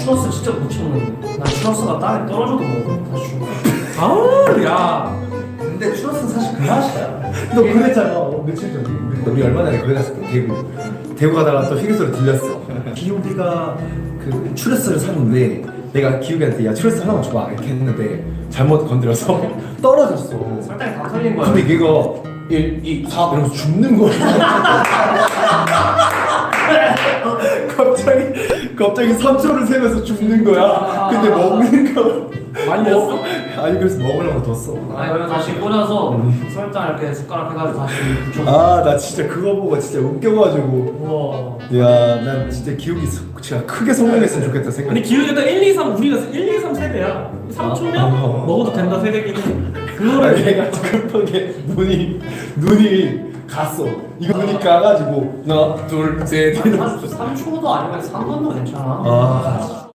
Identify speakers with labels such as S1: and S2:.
S1: 추러스 진짜 못 참는데 난 추러스가 땅에 떨어져도 먹어 다시 줘
S2: 아우 야
S3: 근데 추러스는 사실 그 맛이야.
S4: 너 그랬잖아 어, 며칠 전에 우리
S3: 얼마 전에 거기 갔을 때 대구. 대구 가다가 또 휴게소를 들렸어. 기욱이가 그 추러스를 샀는데 내가 기욱이한테 야 추러스 하나만 줘봐 이렇게 했는데 잘못 건드려서 떨어졌어.
S1: 설탕이 다 털린 거야
S3: 근데 걔가 1, 2, 4 이러면서 죽는 거야. 갑자기 갑자기 3초를 세면서 죽는 거야. 근데 먹는 거
S2: 말렸어?
S3: 아니 그래서 먹으려고 뒀어.
S1: 아 이거 다시 꽂아서 설탕 이렇게 숟가락 해가지고 다시 붙여
S3: 아 나 진짜 그거 보고 진짜 웃겨가지고
S1: 우와
S3: 야 난 진짜 기억이 소- 진짜 크게 성공했으면 좋겠다 생각.
S2: 아니 기울이가 1, 2, 3 우리가 1, 2, 3 세대야 3초면
S3: 아.
S2: 먹어도 된다 세대기는
S3: 아니
S2: 그거를
S3: 내가 급하게 눈이 눈이 갔어. 이거 눈이 가가지고. 하나 둘셋.
S1: 3초도 아니면 3분도 괜찮아.
S3: 아